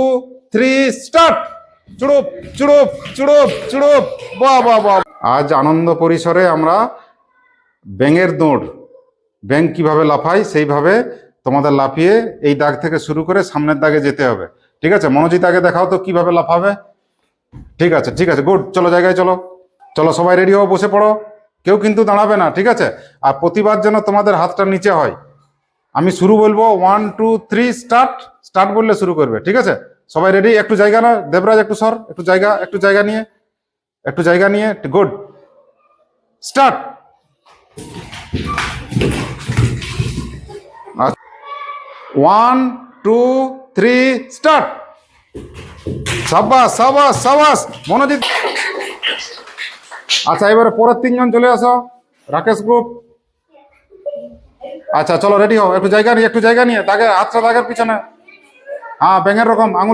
Two three start চুড়ুপ চুড়ুপ চুড়ুপ চুড়ুপ! বাহ বাহ বাহ। আজ আনন্দ পরিসরে আমরা ব্যাঙের দৌড়। ব্যাঙ কীভাবে লাফায়, সেইভাবে তোমাদের লাফিয়ে এই দাগ থেকে শুরু করে সামনের দাগে যেতে হবে। ঠিক আছে? মনোজিৎ, আগে দেখাও তো কীভাবে লাফাবে। ঠিক আছে ঠিক আছে, গুড। চলো জায়গায় চলো। চলো, সবাই রেডি হও, বসে পড়ো। কেউ কিন্তু দাঁড়াবে না, ঠিক আছে? আর প্রতিবার যেন তোমাদের হাতটা নিচে হয়। আমি শুরু বলব one two three start start বললে শুরু করবে, ঠিক আছে? সবাই রেডি একটু জায়গা না? দেবরাজ, একটু সর, একটু জায়গা একটু জায়গা নিয়ে, একটু জায়গা নিয়ে good start one two three start সাবাস সাবাস সাবাস। মনোজিৎ। আচ্ছা এবারে পরের তিনজন চলে আসো। রাকেশ গ্রুপ আচ্ছা চলো রেডি হও। একটু জায়গা নিয়ে, একটু জায়গা নিয়ে। দাগে হাতটা দাগের পিছনে। হ্যাঁ ব্যাঙের রকম